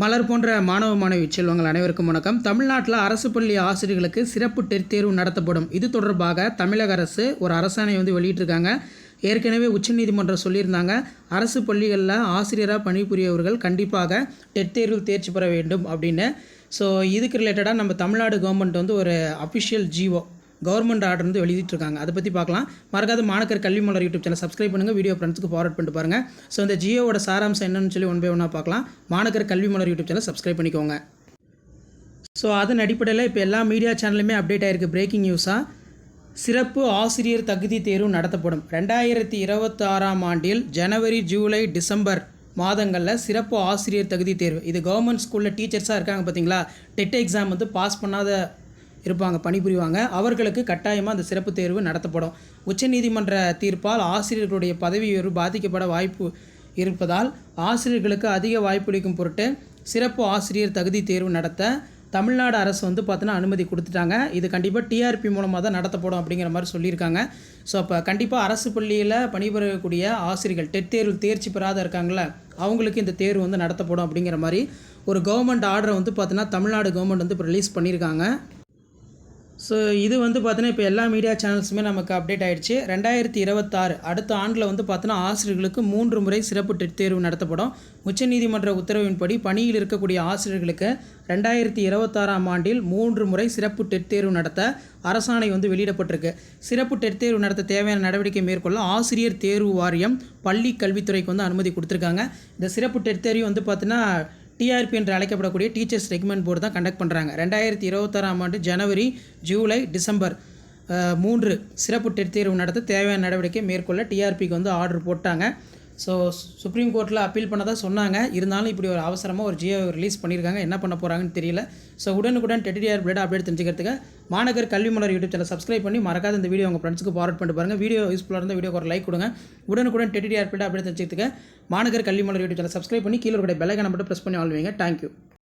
மலர் போன்ற மாணவ மாணவி செல்வங்கள் அனைவருக்கும் வணக்கம். தமிழ்நாட்டில் அரசு பள்ளி ஆசிரியர்களுக்கு சிறப்பு டெட் தேர்வு நடத்தப்படும். இது தொடர்பாக தமிழக அரசு ஒரு அரசாணை வந்து வெளியிட்டிருக்காங்க. ஏற்கனவே உச்சநீதிமன்றம் சொல்லியிருந்தாங்க. அரசு பள்ளிகளில் ஆசிரியராக பணிபுரியவர்கள் கண்டிப்பாக டெட் தேர்வில் தேர்ச்சி பெற வேண்டும் அப்படின்னு. ஸோ இதுக்கு ரிலேட்டடாக நம்ம தமிழ்நாடு கவர்மெண்ட் வந்து ஒரு அஃபிஷியல் ஜிஓ கவர்மெண்ட் ஆர்டர் வந்து வெளியிட்டு இருக்காங்க அதை பற்றி பார்க்கலாம். மறக்காத மாணக்கர் கல்வி மலர் யூடியூப் சேனல் சப்ஸ்கிரைப் பண்ணுங்கள் வீடியோ ஃப்ரெண்ட்ஸ்க்கு ஃபார்வர்ட் பண்ணிட்டு பாருங்கள் ஸோ இந்த ஜியோவோட சாராம்சம் என்னன்னு சொல்லி ஒன் பை ஒன்னாக பார்க்கலாம். மாணக்கர் கல்வி மலர் யூடியூப் சேனல் சப்ஸ்கிரைப் பண்ணிக்கோங்க. ஸோ அதன் அடிப்படையில் இப்போ எல்லா மீடியா சேனலுமே அப்டேட் ஆயிருக்கு. பிரேக்கிங் நியூஸாக சிறப்பு ஆசிரியர் தகுதி தேர்வு நடத்தப்படும். ரெண்டாயிரத்தி இருபத்தாறாம் ஆண்டில் ஜனவரி ஜூலை டிசம்பர் மாதங்களில் சிறப்பு ஆசிரியர் தகுதி தேர்வு. இது கவர்மெண்ட் ஸ்கூலில் டீச்சர்ஸாக இருக்காங்க பார்த்தீங்களா டெட் எக்ஸாம் வந்து பாஸ் பண்ணாத இருப்பாங்க பணிபுரிவாங்க. அவர்களுக்கு கட்டாயமாக அந்த சிறப்பு தேர்வு நடத்தப்படும். உச்சநீதிமன்ற தீர்ப்பால் ஆசிரியர்களுடைய பதவி உயர்வு பாதிக்கப்பட வாய்ப்பு இருப்பதால் ஆசிரியர்களுக்கு அதிக வாய்ப்பளிக்கும் பொருட்டு சிறப்பு ஆசிரியர் தகுதி தேர்வு நடத்த தமிழ்நாடு அரசு வந்து பார்த்தோன்னா அனுமதி கொடுத்துட்டாங்க. இது கண்டிப்பாக டிஆர்பி மூலமாக தான் நடத்தப்படும் அப்படிங்கிற மாதிரி சொல்லியிருக்காங்க. ஸோ அப்போ கண்டிப்பாக அரசு பள்ளியில் பணிபுரியக்கூடிய ஆசிரியர்கள் டெட் தேர்வு தேர்ச்சி பெறாத இருக்காங்களே அவங்களுக்கு இந்த தேர்வு வந்து நடத்தப்படும் அப்படிங்கிற மாதிரி ஒரு கவர்மெண்ட் ஆர்டரை வந்து பார்த்தீங்கன்னா தமிழ்நாடு கவர்மெண்ட் வந்து இப்போ ரிலீஸ் பண்ணியிருக்காங்க. ஸோ இது வந்து பார்த்தீங்கன்னா இப்போ எல்லா மீடியா சேனல்ஸுமே நமக்கு அப்டேட் ஆகிடுச்சு ரெண்டாயிரத்தி இருபத்தாறு அடுத்த ஆண்டில் வந்து பார்த்தீங்கன்னா ஆசிரியர்களுக்கு மூன்று முறை சிறப்பு டெட் தேர்வு நடத்தப்படும். உச்சநீதிமன்ற உத்தரவின்படி பணியில் இருக்கக்கூடிய ஆசிரியர்களுக்கு ரெண்டாயிரத்தி இருபத்தாறாம் ஆண்டில் மூன்று முறை சிறப்பு டெட் தேர்வு நடத்த அரசாணை வந்து வெளியிடப்பட்டிருக்கு. சிறப்பு டெட் தேர்வு நடத்த தேவையான நடவடிக்கை மேற்கொள்ள ஆசிரியர் தேர்வு வாரியம் பள்ளி கல்வித்துறைக்கு வந்து அனுமதி கொடுத்துருக்காங்க. இந்த சிறப்பு டெட் தேர்வு வந்து பார்த்தீங்கன்னா டிஆர்பி என்று அழைக்கப்படக்கூடிய டீச்சர்ஸ் ரெக்மெண்ட் போர்டு தான் கண்டக்ட் பண்ணுறாங்க ரெண்டாயிரத்தி இருபத்தாறாம் ஆண்டு ஜனவரி ஜூலை டிசம்பர் மூன்று சிறப்பு டெட் தேர்வு நடத்த தேவையான நடவடிக்கை மேற்கொள்ள டிஆர்பிக்கு வந்து ஆர்டர் போட்டாங்க. ஸோ சுப்ரீம் கோர்ட்டில் அப்பீல் பண்ணதாக சொன்னாங்க. இருந்தாலும் இப்படி ஒரு அவசரமாக ஒரு ஜியோ ரிலீஸ் பண்ணியிருக்காங்க என்ன பண்ண போகிறாங்கன்னு தெரியல. ஸோ உடனுக்குடன் டெட்டிடிஆர் பிளேட் அப்டேட் தெரிஞ்சுக்கிறதுக்கு மாநகர் கல்வி மலர் யூடியூப் சேனல் சப்ஸ்கிரைப் பண்ணி மறக்காத இந்த வீடியோ உங்கள் ஃப்ரெண்ட்ஸ்க்கு ஃபார்வர்ட் பண்ணிட்டு பாருங்கள் வீடியோ யூஸ்ஃபுல்லாக இருந்தால் வீடியோ ஒரு லைக் கொடுங்க. உடனுக்குடன் டெட்டிடிஆர் பிளேட் அப்டேட் தெரிஞ்சுக்கிறதுக்கு மாநகர் கல்வி மலர் யூடியூப் சேனல் சப்ஸ்கிரைப் பண்ணி கீழே இருக்கிற பெல்லைக்கான மட்டும் ப்ரெஸ் பண்ணி ஆள்வீங்க. தேங்க்யூ